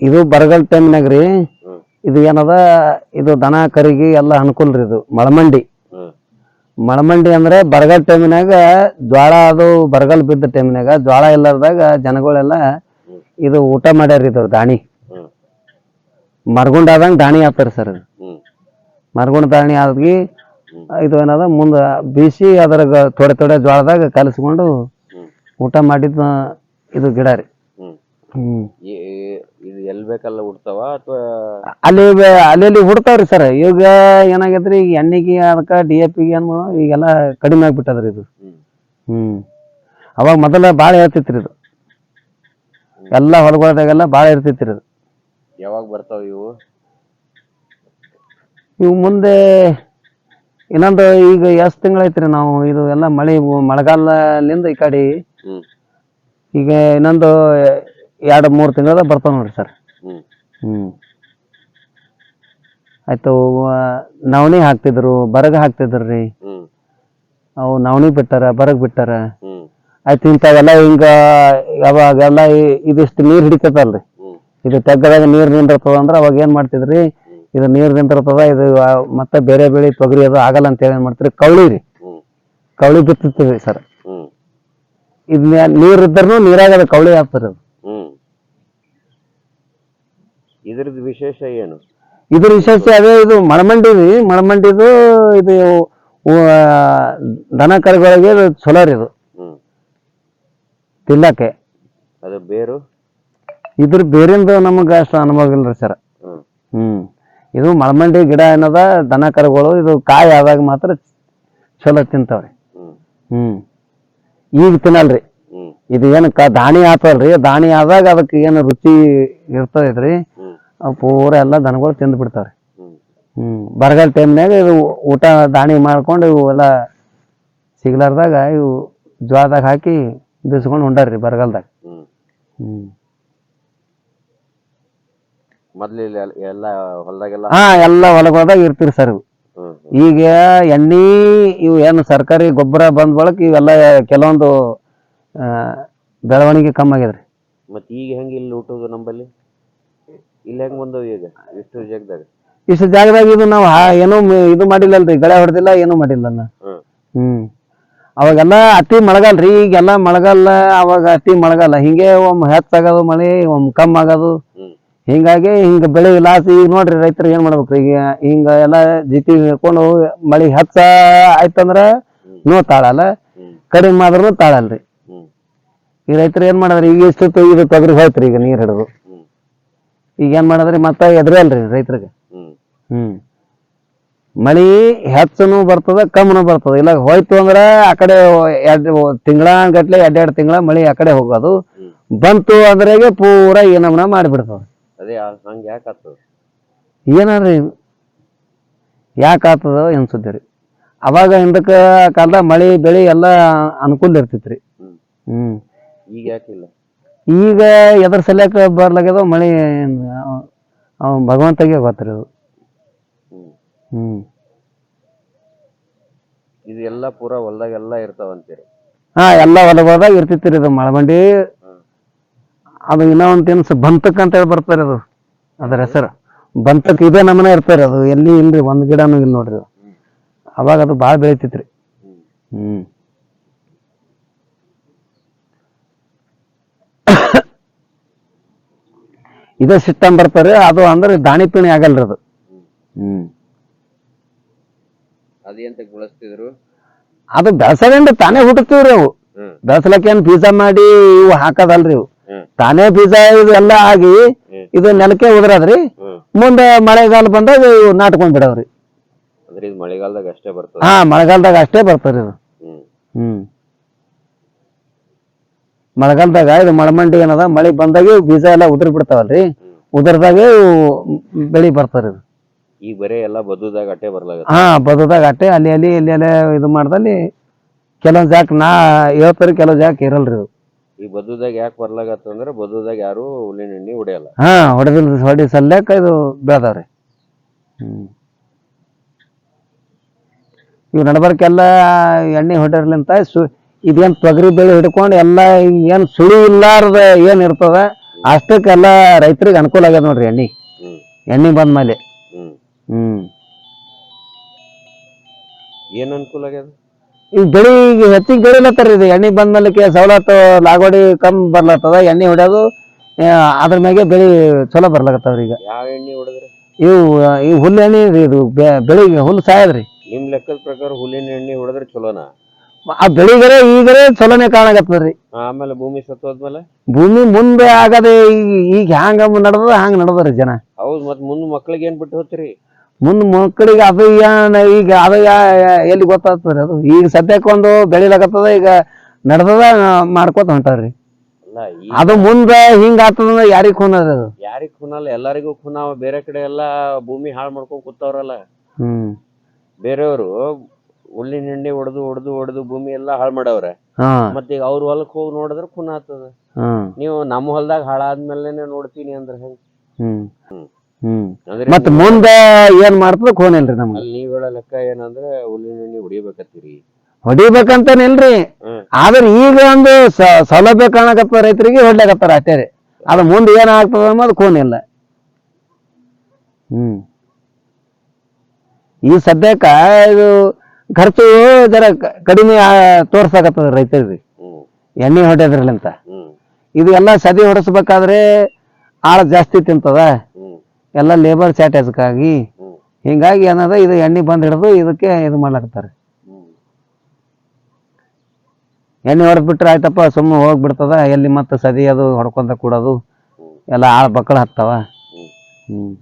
ಇದು ಬರಗಾಲ ಟೈಮ್ನಾಗ ರೀ ಇದು ಏನದ ಇದು ದನ ಕರಿಗೆ ಎಲ್ಲ ಅನುಕೂಲ ರೀ ಇದು ಮಳಮಂಡಿ. ಮಳಮಂಡಿ ಅಂದ್ರೆ ಬರಗಾಲ ಟೈಮಿನಾಗ ಜ್ವಾಳ ಅದು ಬರಗಾಲ ಬಿದ್ದ ಟೈಮಿನಾಗ ಜ್ವಾಳ ಇಲ್ಲದಾಗ ಜನಗಳೆಲ್ಲ ಇದು ಊಟ ಮಾಡ್ಯಾರ ಇದ್ರ ದಾಣಿ. ಹ್ಮ್. ಮರಗುಂಡ ಆದಂಗ ದಾಣಿ ಆಗ್ತಾರೆ ಸರ್ ಇದು. ಮರಗುಂಡ ದಾಣಿ ಆದ್ಗಿ ಇದು ಏನದ ಮುಂದೆ ಬೀಸಿ ಅದ್ರಾಗ ತೋಡೆ ತೋಡೆ ಜ್ವಾಳದಾಗ ಕಲಸ್ಕೊಂಡು ಊಟ ಮಾಡಿದ ಇದು ಗಿಡ ರೀ. ಹ್ಮ್. ಎಲ್ ಬೇಕಲ್ಲ ಹುಡ್ತಾವ ಅಥವಾ? ಅಲ್ಲಿ ಬೆ- ಅಲ್ಲಿ ಹುಡ್ತಾವ್ರಿ ಸರ್. ಈಗ ಏನಾಗೈತ್ರಿ ಈಗ ಎಣ್ಣೆಗೆ ಅದಕ್ಕೆ ಡಿ ಎ ಪಿಗೆ ಏನು ಈಗೆಲ್ಲ ಕಡಿಮೆ ಆಗ್ಬಿಟ್ಟದ್ರಿ ಇದು. ಹ್ಮ್. ಹ್ಮ್. ಅವಾಗ ಮೊದಲ ಭಾಳ ಇರ್ತಿತ್ರಿ ಇದು. ಎಲ್ಲ ಹೊಲಗೊಳದಾಗೆಲ್ಲ ಭಾಳ ಇರ್ತಿತ್ರಿ ಇದು. ಯಾವಾಗ ಬರ್ತಾವ ಇವು? ಇವು ಮುಂದೆ ಇನ್ನೊಂದು ಈಗ ಎಷ್ಟು ತಿಂಗಳೈತ್ರಿ ನಾವು ಇದು ಎಲ್ಲ ಮಳೆ ಮಳೆಗಾಲದಿಂದ ಈ ಕಡೆ. ಹ್ಮ್. ಈಗ ಇನ್ನೊಂದು ಎರಡು ಮೂರು ತಿಂಗಳದ ಬರ್ತಾವ ನೋಡ್ರಿ ಸರ್. ಹ್ಮ್. ಹ್ಮ್. ಆಯ್ತು ನವಣಿ ಹಾಕ್ತಿದ್ರು ಬರಗ ಹಾಕ್ತಿದ್ರು. ರೀ ಹ್ಮ್. ಅವು ನವಣಿ ಬಿಟ್ಟಾರ ಬರಗ್ ಬಿಟ್ಟಾರ. ಹ್ಮ್. ಆಯ್ತು ಇಂಥವೆಲ್ಲ ಹಿಂಗ ಯಾವಾಗೆಲ್ಲ ಇ- ಇದಿಷ್ಟು ನೀರ್ ಹಿಡಿತದಲ್ರಿ ಹ್ಮ್. ಇದು ತೆಗ್ಗದಾಗ ನೀರ್ ನಿಂದಿರ್ತದ ಅಂದ್ರ ಅವಾಗ ಏನ್ ಮಾಡ್ತಿದ್ರಿ ಇದು ನೀರ್ ನಿಂದಿರ್ತದ ಇದು ಆ, ಮತ್ತೆ ಬೇರೆ ಬೆಳಿ ತೊಗರಿ ಅದು ಆಗಲ್ಲ ಅಂತ ಹೇಳಿ ಏನ್ ಮಾಡ್ತೀರಿ ಕವಳಿ ರೀ. ಹ್ಮ್. ಕವಳಿ ಬಿತ್ತಿರ್ತೀವಿ ಸರ್. ಹ್ಮ್. ಇದನ್ನ ನೀರ್ ಇದ್ರೂ ನೀರಾಗ ಅದು ಕವಳಿ ಆಗ್ತದೆ ಅದು ಹ್ಮ್ ಇದ್ರದ್ದು ವಿಶೇಷ ಏನು? ಇದ್ರ ವಿಶೇಷ ಅದೇ ಇದು ಮಳಮಂಡಿ ರೀ ಮಳಮಂಡಿದು ಇದು ಉ- ದನ ಕರುಗಳಿಗೆ ಇದು ಚಲೋ ರೀ ಇದು. ಹ್ಮ್. ತಿನ್ನಕ್ಕೆ. ಅದು ಬೇರು? ಇದ್ರ ಬೇರಿಂದ ನಮಗೆ ಅಷ್ಟು ಅನುಭವ ಇಲ್ರಿ ಸರ್. ಹ್ಮ್. ಹ್ಮ್. ಇದು ಮಳಮಂಡಿ ಗಿಡ ಏನದ ದನ ಕರುಗಳು ಇದು ಕಾಯಿ ಆದಾಗ ಮಾತ್ರ ಚಲೋ ತಿಂತಾವ್ರಿ. ಹ್ಮ್. ಹ್ಮ್. ಈಗ ತಿನ್ನಲ್ರಿ. ಹ್ಮ್. ಇದು ಏನು ಕ ದಾಣಿ ಆತಲ್ರಿ ದಾಣಿ ಆದಾಗ ಅದಕ್ಕೆ ಏನು ರುಚಿ ಇರ್ತದ್ರಿ ಹ್ಮ್ ಅವು ಪೂರ ಎಲ್ಲ ದನಗಳು ತಿಂದು ಬಿಡ್ತಾವ್ರಿ. ಹ್ಮ್. ಬರಗಾಲ ಟೈಮ್ನಾಗ ಇದು ಊಟ ದಾಣಿ ಮಾಡ್ಕೊಂಡು ಇವು ಎಲ್ಲ ಸಿಗ್ಲಾರ್ದಾಗ ಇವು ಜ್ವಾಳದಾಗ ಹಾಕಿ ಬಿಸ್ಕೊಂಡು ಉಂಡಾರ್ರಿ ಬರಗಾಲದಾಗ. ಹ್ಮ್. ಹ್ಮ್. ಮೊದ್ಲು ಇಲ್ಲಿ ಎಲ್ಲ- ಎಲ್ಲ ಹೊಲದಾಗೆಲ್ಲ? ಹಾ ಎಲ್ಲ ಹೊಲಗೊಳದಾಗ ಇರ್ತೀರಿ ಸರ್ ಇವು. ಹ್ಮ್ ಈಗ ಎಣ್ಣೆ ಇವು ಏನು ಸರ್ಕಾರಿ ಗೊಬ್ಬರ ಬಂದ ಬಳಕ ಇವೆಲ್ಲ ಕೆಲವೊಂದು ಆ, ಬೆಳವಣಿಗೆ ಕಮ್ಮಿ ಆಗ್ಯದ್ರಿ. ಮತ್ತೆ ಈಗ ಹೆಂಗೆ ಇಲ್ಲಿ ಊಟದ ನಂಬಲ್ಲಿ? ಇಲ್ಲಿ ಹೆಂಗ್ ಬಂದವ್ ಈಗ? ಇಷ್ಟು ಜಾಗದಾಗ? ಇಷ್ಟು ಜಾಗದಾಗ ಇದು ನಾವು ಏನೋ ಇದು ಮಾಡಿಲ್ಲಲ್ರಿ ಗಳೆ ಹೊಡೆದಿಲ್ಲ ಏನೂ ಮಾಡಿಲ್ಲ. ಹ್ಮ್ ಹ್ಮ್. ಅವಾಗೆಲ್ಲ ಅತಿ ಮಳೆಗಾಲ ರೀ ಈಗೆಲ್ಲ ಮಳೆಗಾಲ ಅವಾಗ ಅತಿ ಮಳೆಗಾಲ. ಹಿಂಗೆ ಒಮ್ಮೆ ಹೆಚ್ಚಾಗೋದು ಮಳೆ ಒಮ್ ಕಮ್ಮಿ ಆಗೋದು. ಹಿಂಗಾಗಿ ಹಿಂಗ ಬೆಳೆ ಲಾಸ್ ಈಗ ನೋಡ್ರಿ ರೈತರು ಏನ್ ಮಾಡ್ಬೇಕ್ರಿ? ಈಗ ಹಿಂಗ ಎಲ್ಲ ಜಿತಿ ಹಿಡ್ಕೊಂಡು ಮಳಿ ಹೆಚ್ಚ ಆಯ್ತಂದ್ರ ನೋ ತಾಳಲ್ಲ. ಕಡಿಮೆ ಆದ್ರೂ ತಾಳಲ್ರಿ. ಈ ರೈತರು ಏನ್ ಮಾಡಿದ್ರಿ? ಈಗ ಇಷ್ಟು ಇದು ತೊಗರಿ ಹೋಯ್ತ್ರಿ ಈಗ ನೀರ್ ಹಿಡಿದು. ಈಗ ಏನ್ ಮಾಡದ್ರಿ? ಮತ್ತೆ ಎದ್ರಲ್ರಿ ರೈತರಿಗೆ. ಹ್ಮ್. ಮಳಿ ಹೆಚ್ಚನು ಬರ್ತದ ಕಮ್ಮನು ಬರ್ತದ. ಇಲ್ಲ ಹೋಯ್ತು ಅಂದ್ರ ಆ ಕಡೆ ಎರಡ್ ತಿಂಗಳ ಗಟ್ಲೆ ಎರಡ್ ಎರಡ್ ತಿಂಗಳ ಮಳಿ ಆ ಕಡೆ ಹೋಗೋದು. ಬಂತು ಅಂದ್ರೆ ಪೂರ ಏನಮನ ಮಾಡಿಬಿಡ್ತದ ಅದೇ ಹಂಗ್ ಯಾಕಾತದ ರೀ ಅವಾಗ ಹಿಂದಕ್ಕ ಕಾಲದಾಗ ಮಳಿ ಬೆಳಿ ಎಲ್ಲ ಅನುಕೂಲ ಇರ್ತಿತ್ರಿ. ಹ್ಮ್. ಹ್ಮ್. ಈಗ ಯಾಕಿಲ್ಲ? ಈಗ ಎದ್ರ ಸಲ್ಯಾಕ ಬರ್ಲಾಗ್ಯದ ಮಳೆ ಅವ ಭಗವಂತಗೆ ಗೊತ್ತಿರ ಅದು. ಹ್ಮ್. ಇದೆಲ್ಲ ಪೂರಾ ಎಲ್ಲ ಪೂರ ಎಲ್ಲಾ ಇರ್ತಾವ ಅಂತೀರಿ ಹಾ ಎಲ್ಲ ಇರ್ತಿತ್ತು ರೀ ಇದು ಮಳಬಂಡಿ. ಅದು ಇನ್ನೂ ಒಂದು ತಿನ್ಸ ಬಂತಕ್ ಅಂತ ಹೇಳಿ ಬರ್ತಾರೆ ಅದು. ಅದರ ಹೆಸರು. ಬಂತಕ್ ಇದೇ ನಮ್ಮನೆ ಇರ್ತಾರೆ ಅದು. ಎಲ್ಲಿ ಇಲ್ರಿ ಒಂದ್ ಗಿಡನೂ ಇಲ್ಲ ನೋಡ್ರಿ. ಅವಾಗ ಅದು ಭಾಳ ಬೆಳಿತಿತ್ರಿ. ಹ್ಮ್. ಇದೇ ಸಿಸ್ಟಮ್ ಬರ್ತಾರೆ ಅದು ಅಂದ್ರೆ ದಾಣಿ ಪಿಣಿ ಆಗಲ್ರಿ ಅದು. ಹ್ಮ್. ಅದೇಂತ ಬಳಸ್ತಿದ್ರು ಅದು ಬೆಳ್ಸಗಂಡು ತಾನೇ ಹುಟ್ಟತೀವ್ರಿ ಅವು. ಬೆಳ್ಸಲಕ್ಕೆ ಏನ್ ಬೀಜ ಮಾಡಿ ಇವು ಹಾಕದಲ್ರಿ ಇವು. ತಾನೇ ಬೀಜ ಇದು ಎಲ್ಲ ಆಗಿ ಇದು ನೆಲಕ್ಕೆ ಉದ್ರದ್ರಿ ಮುಂದೆ ಮಳೆಗಾಲ ಬಂದಾಗ ಇವು ನಾಟ್ಕೊಂಡ್ ಬಿಡವ್ರಿ ಮಳೆಗಾಲದಾಗ ಅಷ್ಟೇ ಬರ್ತದ? ಹಾ ಮಳೆಗಾಲದಾಗ ಅಷ್ಟೇ ಬರ್ತಾರೆ ಇದು ಹ್ಮ್. ಮಳೆಗಾಲದಾಗ ಇದು ಮಳಮಂಡಿ ಏನದ ಮಳೆ ಬಂದಾಗ ಇವು ಬೀಜ ಎಲ್ಲ ಉದುರಿ ಬಿಡ್ತಾವಲ್ರಿ. ಉದುರ್ದಾಗ ಇವು ಬೆಳಿ ಬರ್ತಾರ ಇದು. ಈಗ ಬರೇ ಎಲ್ಲ ಬದುದಾಗ ಅಟ್ಟೆ ಬರ್ಲಾಗತ್ತ. ಹಾ ಬದುದಾಗ ಅಟ್ಟೆ ಅಲ್ಲಿ ಅಲ್ಲಿ ಇಲ್ಲಿ ಅಲ್ಲೇ ಇದು ಮಾಡ್ದಲ್ಲಿ ಕೆಲವೊಂದ್ ಜಾಕ್ ನಾ ಹೇಳ್ತಾರೆ ಕೆಲವ್ ಜಾಕ್ ಇರಲ್ರಿ ಇದು. ಈ ಬದುದಾಗ ಯಾಕೆ ಬರ್ಲಾಗತ್ತ ಅಂದ್ರೆ ಬದುದಾಗ ಯಾರು ಹುಲ್ಲಿನ ಎಣ್ಣೆ ಹೊಡೆಯಲ್ಲ. ಹಾ ಹೊಡೆದಿಲ್ ಹೊಡಿ ಸಲ್ಯಾಕ ಇದು ಬೆಳ್ದಾವ್ರಿ. ಹ್ಮ್. ಇವ್ ನಡಬರ್ಕೆಲ್ಲ ಎಣ್ಣೆ ಹೊಡೆರ್ಲಿಂತ ಸು ಇದೇನ್ ತೊಗರಿ ಬೆಳೆ ಹಿಡ್ಕೊಂಡು ಎಲ್ಲ ಏನ್ ಸುಳಿ ಇಲ್ಲಾರ್ದ ಏನ್ ಇರ್ತದ ಅಷ್ಟಕ್ಕೆಲ್ಲ ರೈತರಿಗೆ ಅನುಕೂಲ ಆಗ್ಯದ ನೋಡ್ರಿ ಎಣ್ಣೆ. ಎಣ್ಣಿ ಬಂದ್ಮೇಲೆ. ಹ್ಮ್. ಹ್ಮ್. ಏನ್ ಅನುಕೂಲ ಆಗ್ಯದ? ಈ ಬೆಳಿ ಈಗ ಹೆಚ್ಚಿಗೆ ಬೆಳಿಲತ್ತಾರ ಇದು. ಎಣ್ಣೆ ಬಂದ್ಮೇಲೆ ಸವಲತ್ತು ಲಾಗೋಡಿ ಕಮ್ಮಿ ಬರ್ಲತ್ತದ. ಎಣ್ಣೆ ಹೊಡ್ಯೋದು ಆ, ಅದ್ರ ಮ್ಯಾಗೆ ಬೆಳಿ ಚಲೋ ಬರ್ಲಾಕತ್ತಾವ್ರಿ ಈಗ. ಯಾವ ಎಣ್ಣೆ ಹೊಡೆದ್ರಿ? ಇವು ಈ ಹುಲ್ಲು ಎಣ್ಣೆ ರೀ ಇದು ಬೆ- ಬೆಳಿಗ್ಗೆ ಹುಲ್ಲು ಸಾಯದ್ರಿ. ನಿಮ್ ಲೆಕ್ಕದ ಪ್ರಕಾರ ಹುಲ್ಲಿನ ಎಣ್ಣೆ ಹೊಡೆದ್ರೆ ಚಲೋನಾ? ಆ ಬೆಳಿಗರೆ ಈಗರೆ ಚಲೋನೆ ರೀ ಆಮೇಲೆ ಭೂಮಿ ಸತ್ತೋದ್ಮೇಲೆ ಭೂಮಿ ಮುಂದೆ ಆಗದೆ ಈಗ ಈಗ ಹ್ಯಾಂಗ ನಡ್ದದ ಹಂಗ ನಡ್ದರಿ ಜನ. ಹೌದು ಮತ್ ಮುಂದ್ ಮಕ್ಳಿಗೆ ಏನ್ ಬಿಟ್ಟು ಹೋಗ್ತೀರಿ ಮುಂದ್ ಮಕ್ಕಳಿಗೆ ಅದು ಏನ್ ಈಗ ಅದು ಎಲ್ಲಿ ಗೊತ್ತಾಗ್ತದ್ರಿ ಅದು? ಈಗ ಸದ್ಯಕ್ಕೆ ಒಂದು ಬೆಳಿಲಾಗತ್ತದ ಈಗ ನಡ್ದದ ಮಾಡ್ಕೋತ ಹೊಂಟಾರ್ರಿ. ಅದು ಮುಂದ ಹಿಂಗ ಆಗ್ತದ ಯಾರಿಗ್ ಖೂನ ಅದು? ಯಾರಿಗ್ ಖೂನಲ್ಲ ಎಲ್ಲರಿಗೂ ಖೂನ ಬೇರೆ ಕಡೆ ಎಲ್ಲಾ ಭೂಮಿ ಹಾಳು ಮಾಡ್ಕೊಂಡ್ ಕೂತವ್ರಲ್ಲ. ಹ್ಮ್. ಬೇರೆಯವರು ಹುಲ್ಲಿನ ಎಣ್ಣೆ ಹೊಡೆದು ಹೊಡೆದು ಹೊಡೆದು ಭೂಮಿ ಎಲ್ಲಾ ಹಾಳು ಮಾಡವ್ರೆ. ಹಾ. ಮತ್ತೆ ಈಗ ಅವ್ರ ಹೊಲಕ್ ಹೋಗಿ ನೋಡಿದ್ರೆ ಖುನ ಆತದ ನೀವು ನಮ್ಮ ಹೊಲದಾಗ ಹಾಳಾದ್ಮೇಲೆ ನೋಡ್ತೀನಿ ಅಂದ್ರೆ ಹೆಂಗ್? ಹ್ಮ್. ಹ್ಮ್. ಅಂದ್ರೆ ಮತ್ ಮುಂದ ಏನ್ ಮಾಡ್ತದ ಖೂನ್ ಇಲ್ರಿ ನಮ್ಗೆ. ಅಲ್ಲಿ ನೀವ್ ಹೇಳೋ ಲೆಕ್ಕ ಏನಂದ್ರೆ ಹುಲ್ಲಿನ ಎಣ್ಣೆ ಹೊಡಿಬೇಕತ್ತೀರಿ. ಹೊಡಿಬೇಕಂತೇನಿಲ್ರಿ. ಹ್ಮ್ ಆದ್ರೆ ಈಗ ಒಂದು ಸ- ಸೌಲಭ್ಯ ಕಾಣಕತ್ತ ರೈತರಿಗೆ ಹೊಡ್ಲಾಕತ್ತಾರ ಅಷ್ಟೇ ರೀ. ಅದು ಮುಂದೆ ಏನ್ ಆಗ್ತದ ಅನ್ನೋದು ಖೋನ್ ಇಲ್ಲ. ಹ್ಮ್. ಈ ಸದ್ಯಕ್ಕ ಇದು ಖರ್ಚು ಜರ ಕಡಿಮೆ ತೋರ್ಸಾಕತ್ತದ ರೈತರಿಗೆ. ಎಣ್ಣೆ ಹೊಡೆದ್ರಲ್ಲಂತ ಹ್ಮ್. ಇದು ಎಲ್ಲ ಸದಿ ಹೊಡೆಸ್ಬೇಕಾದ್ರೆ ಆಳ ಜಾಸ್ತಿ ತಿಂತದ. ಎಲ್ಲ ಲೇಬರ್ ಶಾರ್ಟೇಜ್ಗಾಗಿ ಹಿಂಗಾಗಿ ಏನದ ಇದು ಎಣ್ಣೆ ಬಂದ್ ಹಿಡಿದು ಇದಕ್ಕೆ ಇದು ಮಾಡ್ಲಾಕತ್ತಾರೆ. ಎಣ್ಣೆ ಹೊಡೆದ್ಬಿಟ್ರೆ ಆಯ್ತಪ್ಪ ಸುಮ್ಮನೆ ಹೋಗ್ಬಿಡ್ತದ. ಎಲ್ಲಿ ಮತ್ತೆ ಸದಿ ಅದು ಹೊಡ್ಕೊಂತ ಕೂಡೋದು. ಎಲ್ಲ ಆಳು ಬಕ್ಕಳ ಹತ್ತಾವ. ಹ್ಞೂ ಹ್ಮ್.